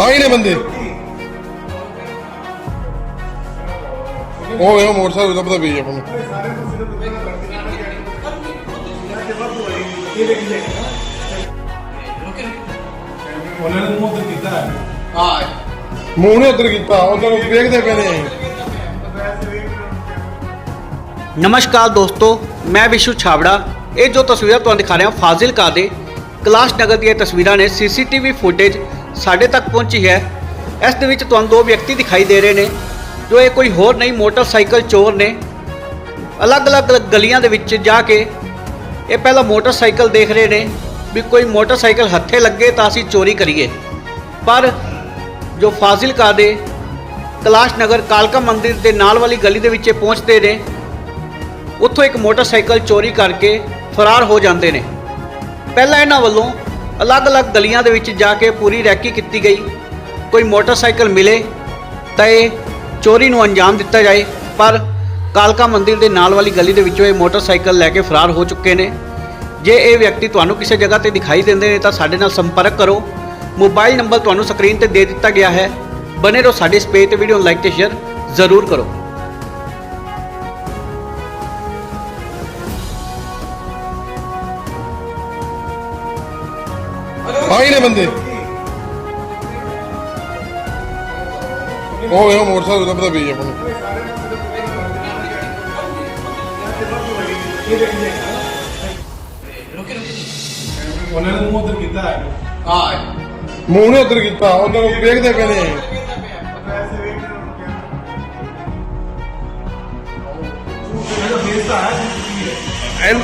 ਆਈ ਨੇ ਬੰਦੇ। ਉਹ ਵੇ ਮੋਟਰਸਾਈਕਲ ਦਾ ਪਤਾ ਵੀ ਆਪਾਂ ਨੂੰ। ਉਹਨਾਂ ਨੇ ਮੂੰਹ ਕੀਤਾ ਹੈ। ਮੂੰਹ ਨੇ ਉਧਰ ਕੀਤਾ, ਉਧਰ ਵੇਖਦੇ ਪਏ ਨੇ ਨਮਸਕਾਰ ਦੋਸਤੋ, ਮੈਂ ਵਿਸ਼ੂ ਛਾਬੜਾ। ਇਹ ਜੋ ਤਸਵੀਰਾਂ ਤੁਹਾਨੂੰ ਦਿਖਾ ਰਿਹਾ, ਫਾਜ਼ਿਲਕਾ ਦੇ ਕਲਾਸ਼ ਨਗਰ ਦੀਆਂ ਤਸਵੀਰਾਂ ਨੇ, ਸੀਸੀਟੀਵੀ ਫੁਟੇਜ ਸਾਡੇ ਤੱਕ ਪਹੁੰਚੀ ਹੈ। ਇਸ ਦੇ ਵਿੱਚ ਤੁਹਾਨੂੰ ਦੋ ਵਿਅਕਤੀ ਦਿਖਾਈ ਦੇ ਰਹੇ ਨੇ, ਜੋ ਇਹ ਕੋਈ ਹੋਰ ਨਹੀਂ, ਮੋਟਰਸਾਈਕਲ ਚੋਰ ਨੇ। ਅਲੱਗ-ਅਲੱਗ ਗਲੀਆਂ ਦੇ ਵਿੱਚ ਜਾ ਕੇ ਇਹ ਪਹਿਲਾਂ ਮੋਟਰਸਾਈਕਲ ਦੇਖ ਰਹੇ ਨੇ ਵੀ ਕੋਈ ਮੋਟਰਸਾਈਕਲ ਹੱਥੇ ਲੱਗੇ ਤਾਂ ਅਸੀਂ ਚੋਰੀ ਕਰੀਏ। ਪਰ ਜੋ ਫਾਜ਼ਿਲਕਾ ਦੇ ਕਲਾਸ਼ ਨਗਰ ਕਾਲਕਾ ਮੰਦਿਰ ਦੇ ਨਾਲ ਵਾਲੀ ਗਲੀ ਦੇ ਵਿੱਚ ਇਹ ਪਹੁੰਚਦੇ ਨੇ, ਉੱਥੋਂ ਇੱਕ ਮੋਟਰਸਾਈਕਲ ਚੋਰੀ ਕਰਕੇ ਫਰਾਰ ਹੋ ਜਾਂਦੇ ਨੇ। ਪਹਿਲਾਂ ਇਹਨਾਂ ਵੱਲੋਂ ਅਲੱਗ-ਅਲੱਗ ਗਲੀਆਂ ਦੇ ਵਿੱਚ ਜਾ ਕੇ ਪੂਰੀ ਰੈਕੀ ਕੀਤੀ ਗਈ। ਕੋਈ ਮੋਟਰਸਾਈਕਲ ਮਿਲੇ ਤਾਂ ਇਹ ਚੋਰੀ ਨੂੰ ਅੰਜਾਮ ਦਿੱਤਾ ਜਾਏ, ਪਰ ਕਾਲਕਾ ਮੰਦਿਰ ਦੇ ਨਾਲ ਵਾਲੀ ਗਲੀ ਦੇ ਵਿੱਚੋਂ ਇਹ ਮੋਟਰਸਾਈਕਲ ਲੈ ਕੇ ਫਰਾਰ ਹੋ ਚੁੱਕੇ ਨੇ। ਜੇ ਇਹ ਵਿਅਕਤੀ ਤੁਹਾਨੂੰ ਕਿਸੇ ਜਗ੍ਹਾ ਤੇ ਦਿਖਾਈ ਦਿੰਦੇ ਨੇ ਤਾਂ ਸਾਡੇ ਨਾਲ ਸੰਪਰਕ ਕਰੋ। ਮੋਬਾਈਲ ਨੰਬਰ ਤੁਹਾਨੂੰ ਸਕਰੀਨ ਤੇ ਦੇ ਦਿੱਤਾ ਗਿਆ ਹੈ। ਬਨੇ ਰਹੋ ਸਾਡੇ ਇਸ ਪੇਜ ਤੇ ਵੀਡੀਓ ਨੂੰ ਲਾਈਕ ਤੇ ਸ਼ੇਅਰ ਜ਼ਰੂਰ ਕਰੋ। ਆਈ ਨੇ ਬੰਦੇ। ਉਹ ਉਹ ਮੋਟਰਸਾਈਕਲ ਦਾ ਪਤਾ ਵੀ ਆਪਾਂ ਨੂੰ। ਉਹਨਾਂ ਨੇ ਮੂੰਹ ਤੇ ਕੀਤਾ ਹੈ। ਮੂੰਹ ਨੇ ਉਧਰ ਕੀਤਾ ਉਧਰ ਵੇਖਦੇ ਪਏ ਨੇ ਉਹਨਾਂ ਦਾ ਫੇਸ ਤਾਂ ਹੈ ਐਨ-